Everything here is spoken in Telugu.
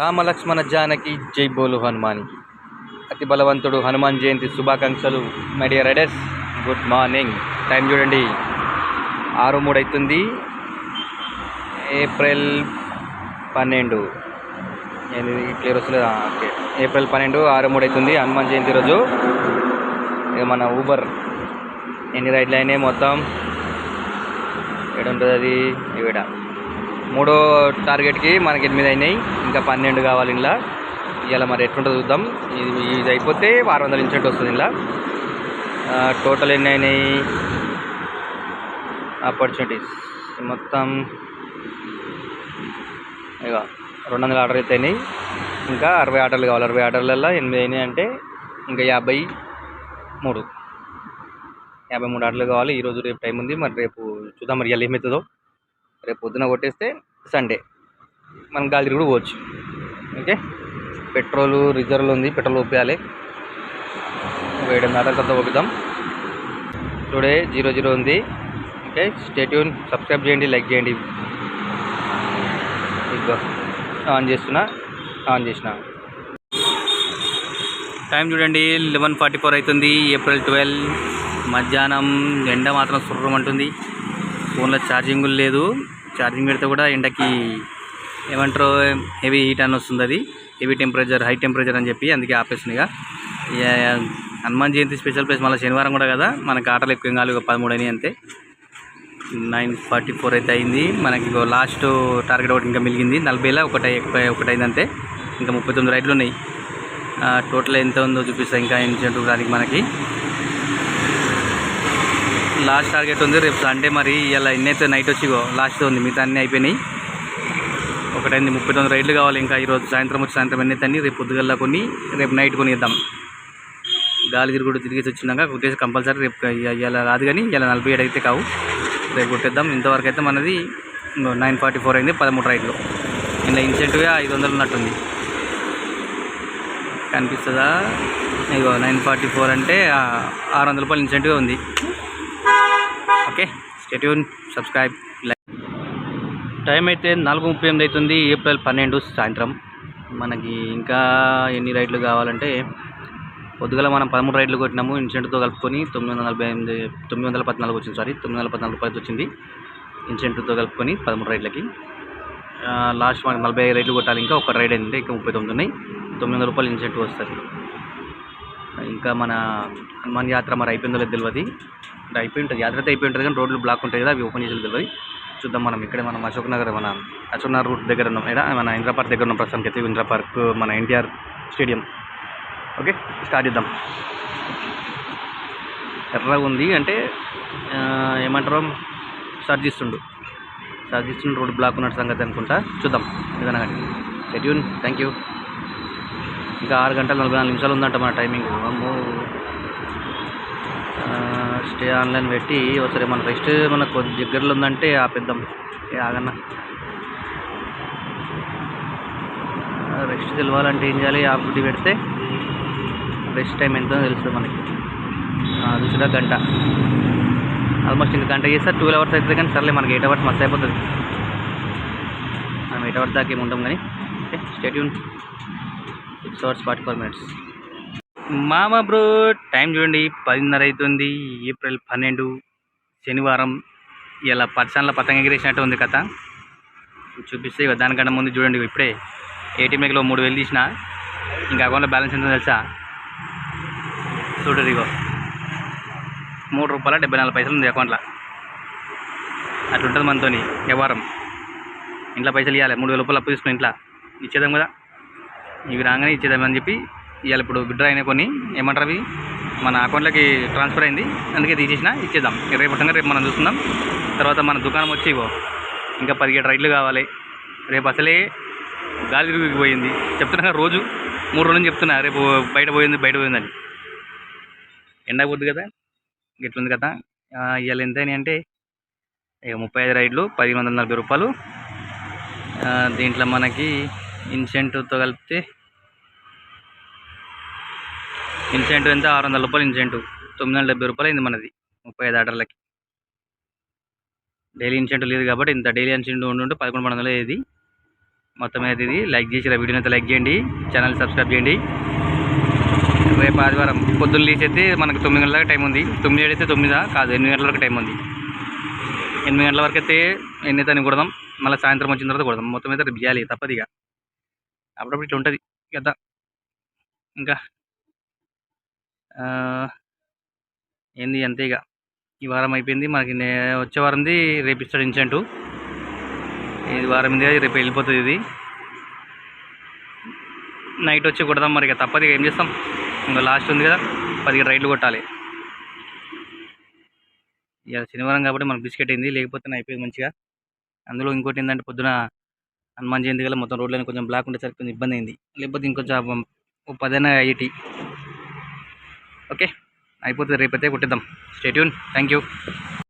రామలక్ష్మణ జానకి జై బోలు హనుమానికి అతి బలవంతుడు హనుమాన్ జయంతి శుభాకాంక్షలు. My dear riders good morning. Time చూడండి. ఆరు మూడు అవుతుంది ఏప్రిల్ పన్నెండు. క్లియర్ వస్తలేదా? ఓకే. ఏప్రిల్ పన్నెండు ఆరు మూడు అవుతుంది హనుమాన్ జయంతి రోజు. ఇక మన ఊబర్. ఎన్ని రైడ్లు అయినాయి మొత్తం? ఏడు ఉంటుంది అది? ఇవిడ మూడో టార్గెట్కి మనకి ఎనిమిది అయినాయి. ఇంకా పన్నెండు కావాలి ఇలా ఇలా మరి ఎట్లుంటుందో చూద్దాం. ఇది ఇది అయిపోతే ఆరు వందల ఇన్సెంట్ వస్తుంది ఇలా టోటల్ ఎన్ని అయినాయి? ఆపర్చునిటీస్. మొత్తం ఇక రెండు వందల ఆర్డర్ అయితే అయినాయి. ఇంకా అరవై ఆర్డర్లు కావాలి. అరవై ఆర్డర్లలో ఎనిమిది అయినాయి అంటే ఇంకా యాభై మూడు. యాభై మూడు ఆర్డర్లు కావాలి. ఈరోజు రేపు టైం ఉంది. మరి రేపు చూద్దాం మరి ఇవాళ ఏమవుతుందో. రేపు పొద్దున కొట్టేస్తే సండే. మనం గాలి కూడా పోవచ్చు. ఓకే? పెట్రోల్ రిజర్వ్లో ఉంది పెట్రోల్ ఒప్పేయాలి. ఏడున్నర తర్వాత ఒప్పుదాం టుడే జీరో జీరో ఉంది. ఓకే? స్టేట్యూన్ సబ్స్క్రైబ్ చేయండి లైక్ చేయండి. ఇదిగో ఆన్ చేస్తున్నా ఆన్ చేసిన. టైం చూడండి లెవెన్ ఫార్టీ ఫోర్ అవుతుంది. ఏప్రిల్ ట్వెల్వ్ మధ్యాహ్నం ఎండ మాత్రం సుర్రమంటుంది. ఫోన్లో ఛార్జింగ్ లేదు. ఛార్జింగ్ పెడితే కూడా ఎండకి ఏమంటారు హెవీ హీట్ అని వస్తుంది అది. హెవీ టెంపరేచర్ హై టెంపరేచర్ అని చెప్పి అందుకే ఆపేస్తుంది ఇక. హనుమాన్ జయంతి స్పెషల్ ప్లేస్ మళ్ళీ శనివారం కూడా కదా మనకి ఆటలు ఎక్కువ ఏం కాదు ఒక పదమూడు అని అంతే. నైన్ ఫార్టీ ఫోర్ అయితే అయింది. మనకి లాస్ట్ టార్గెట్ ఒకటి ఇంకా మిగిలింది. నలభైలో ఒకటి ఎక్కువ ఒకటి అయింది అంతే. ఇంకా ముప్పై తొమ్మిది రైట్లు ఉన్నాయి. టోటల్ ఎంత ఉందో చూపిస్తాయి ఇంకా ఇన్సెంట్ దానికి మనకి. లాస్ట్ టార్గెట్ ఉంది. రేపు సండే మరి ఇలా ఎన్నైతే నైట్ వచ్చిగో లాస్ట్ ఉంది. మిగతా అన్నీ అయిపోయినాయి. ఒకటైంది ముప్పై తొమ్మిది రైడ్లు కావాలి ఇంకా. ఈరోజు సాయంత్రం వచ్చి సాయంత్రం ఎన్నైతే అన్ని రేపు పొద్దుగల్లా కొన్ని రేపు నైట్ కొని ఇద్దాం గాలి తిరుగుడు తిరిగేసి వచ్చినాక కొట్టేసి కంపల్సరీ రేపు ఇలా రాదు కానీ ఇలా నలభై ఏడు అయితే కావు. రేపు కొట్టేద్దాం. ఇంతవరకు అయితే మనది నైన్ ఫార్టీ ఫోర్ అయింది పదమూడు రైడ్లు. ఇలా ఇన్సెంటివ్గా ఐదు వందలు ఉన్నట్టుంది. కనిపిస్తుందా? ఇగో నైన్ ఫార్టీ ఫోర్ అంటే ఆరు వందల రూపాయలు ఇన్సెంటివ్గా ఉంది. Okay? Stay tuned subscribe like time అయితే నాలుగు ముప్పై ఎనిమిది అవుతుంది ఏప్రిల్ పన్నెండు సాయంత్రం. మనకి ఇంకా ఎన్ని రైడ్లు కావాలంటే పొద్దుగల మనం పదమూడు రైడ్లు కొట్టినాము ఇన్సెంట్తో కలుపుకొని తొమ్మిది వందల నలభై ఎనిమిది తొమ్మిది వందల పద్నాలుగు వచ్చింది సారీ తొమ్మిది వందల పద్నాలుగు రూపాయలు వచ్చింది. ఇన్సెంట్తో కలుపుకొని పదమూడు రైడ్లకి. లాస్ట్ మనకి నలభై ఐదు రైడ్లు కొట్టాలి ఇంకా ఒక రైడ్ అయింది ఇంకా ముప్పై తొమ్మిది ఉన్నాయి. తొమ్మిది వందల రూపాయలు ఇన్సెంటివ్ వస్తుంది ఇంకా మన హనుమాన్ యాత్ర మరి అయిపోయిందో లేదు తెలియదు అంటే అయిపోయి ఉంటుంది. యాత్ర అయితే అయిపోయి ఉంటుంది కానీ రోడ్లు బ్లాక్ ఉంటాయి కదా అవి ఓపెన్ చేసి తెలియదు. చూద్దాం మనం ఇక్కడే మనం అశోక్ నగర్ మన అశోక్ నగర్ రూట్ దగ్గర ఉన్నాం. ఇక్కడ మన ఇంద్రా పార్క్ దగ్గర ఉన్నాం ప్రస్తుతానికి అయితే. ఇంద్రా పార్క్ మన ఎన్టీఆర్ స్టేడియం. ఓకే స్టార్ట్ చేద్దాం. ఎర్రగా ఉంది అంటే ఏమంటారు స్టార్ట్ చేస్తుండు. స్టార్ట్ చేస్తుండు రోడ్ బ్లాక్ ఉన్నట్టు సంగతి అనుకుంటా. చూద్దాం ఏదైనా కానీ. షెడ్యూల్ థ్యాంక్ యూ ఇంకా ఆరు గంటల నలభై నాలుగు నిమిషాలు ఉందంట మన టైమింగ్. అమ్మో. స్టే ఆన్లైన్ పెట్టి ఒకసారి మన రెస్ట్ మన కొద్ది దగ్గరలో ఉందంటే ఆపేద్దాం. ఏ ఆగన్నా. రెస్ట్ తెలవాలంటే ఏం చేయాలి? యాప్ డ్యూటీ పెడితే రెస్ట్ టైం ఎంతో తెలుస్తుంది మనకి. అది గంట. ఆల్మోస్ట్ ఇంకా గంట చేస్తే ట్వెల్వ్ అవర్స్ అవుతుంది కానీ సర్లే మనకి ఎయిట్ అవర్స్ మస్తు అయిపోతుంది. మనం ఎయిట్ అవర్స్ దాకా ఏమి ఉంటాం కానీ. Okay stay tuned six hours forty four minutes మామ బ్రో టైం చూడండి పదిన్నర అవుతుంది ఏప్రిల్ పన్నెండు శనివారం. ఇలా పర్సన్ల పతంగ ఎగిరేసినట్టు ఉంది కథ. చూపిస్తే ఇక దానికన్నా ముందు చూడండి ఇప్పుడే. ఏటీఎం ఏటీఎంలో మూడు వేలు తీసిన ఇంకా అకౌంట్లో బ్యాలెన్స్ ఎంత తెలుసా? చూడరు ఇగో. మూడు రూపాయల డెబ్బై నాలుగు పైసలు ఉంది అకౌంట్లో. అట్లుంటుంది మనతోని వ్యవహారం. ఇంట్లో పైసలు ఇవ్వాలి మూడు వేల రూపాయలు అప్పు తీసుకుని ఇంట్లో. ఇచ్చేద్దాం కదా? ఇవి రాగానే ఇచ్చేద్దామని చెప్పి ఇవాళ ఇప్పుడు విడ్డ్రా అయినా కొన్ని ఏమంటారు అవి? మన అకౌంట్లోకి ట్రాన్స్ఫర్ అయింది అందుకే తీసేసిన ఇచ్చేద్దాం. రేపు పట్టంగా రేపు మనం చూస్తున్నాం తర్వాత మన దుకాణం వచ్చి ఇవో ఇంకా పదిహేడు రైట్లు కావాలి. రేపు అసలే గాలి పోయింది. చెప్తున్నా రోజు మూడు రోజులు చెప్తున్నా రేపు బయట పోయింది బయట పోయిందని ఎండ పోద్దు కదా ఉంది కదా. ఇవాళ ఎంత అంటే ఇక ముప్పై ఐదు రైడ్లు పదిహేను వందల నలభై రూపాయలు. దీంట్లో మనకి ఇన్సెంటివ్తో కలిపితే ఇన్సెంటివ్ ఎంత? ఆరు వందల రూపాయలు ఇన్సెంటివ్ తొమ్మిది వందల డెబ్బై రూపాయలు అయింది మనది. ముప్పై ఐదు ఆర్డర్లకి. డైలీ ఇన్సెంటివ్ లేదు కాబట్టి ఇంత డైలీ ఇన్సెంటివ్ ఉండి ఉంటే పదకొండు వందలు ఇది మొత్తం అయితే ఇది. లైక్ చేసి వీడియోని అయితే లైక్ చేయండి. ఛానల్ సబ్స్క్రైబ్ చేయండి. రేపు ఆదివారం పొద్దున్న లేచైతే మనకు తొమ్మిది గంటల టైం ఉంది. తొమ్మిది అయితే తొమ్మిదా? కాదు ఎనిమిది గంటల వరకు టైం ఉంది. ఎనిమిది గంటల వరకు అయితే ఎన్ని తని కొడదాం. మళ్ళీ సాయంత్రం వచ్చిన తర్వాత కొడదాం. మొత్తం అయితే రేపు చేయాలి తప్పదిగా ఇక. అప్పుడప్పుడు ఇట్లా ఉంటుంది. కదా ఇంకా ఏంది అంతే ఇక ఈ వారం అయిపోయింది. మనకి వచ్చే వారంది రేపు ఇస్తాడు ఇన్సెంటు ఇది వారం ఉంది రేపు వెళ్ళిపోతుంది ఇది. నైట్ వచ్చి కొడదాం మరి ఇక. తప్పదు ఏం చేస్తాం? ఇంకా లాస్ట్ ఉంది కదా. పదిహేడు రైడ్లు కొట్టాలి. ఇక శనివారం కాబట్టి మనకు బిస్కెట్ అయింది. లేకపోతే అయిపోయింది మంచిగా. అందులో ఇంకోటి ఏంటంటే పొద్దున హనుమాన్ జయంతి గల మొత్తం రోడ్లని కొంచెం బ్లాక్ ఉండేసరికి కొంచెం ఇబ్బంది అయింది. లేకపోతే ఇంకొంచెం పదైనా ఐటీ ఓకే అయిపోతుంది రేపైతే కొట్టిద్దాం. Stay tune thank you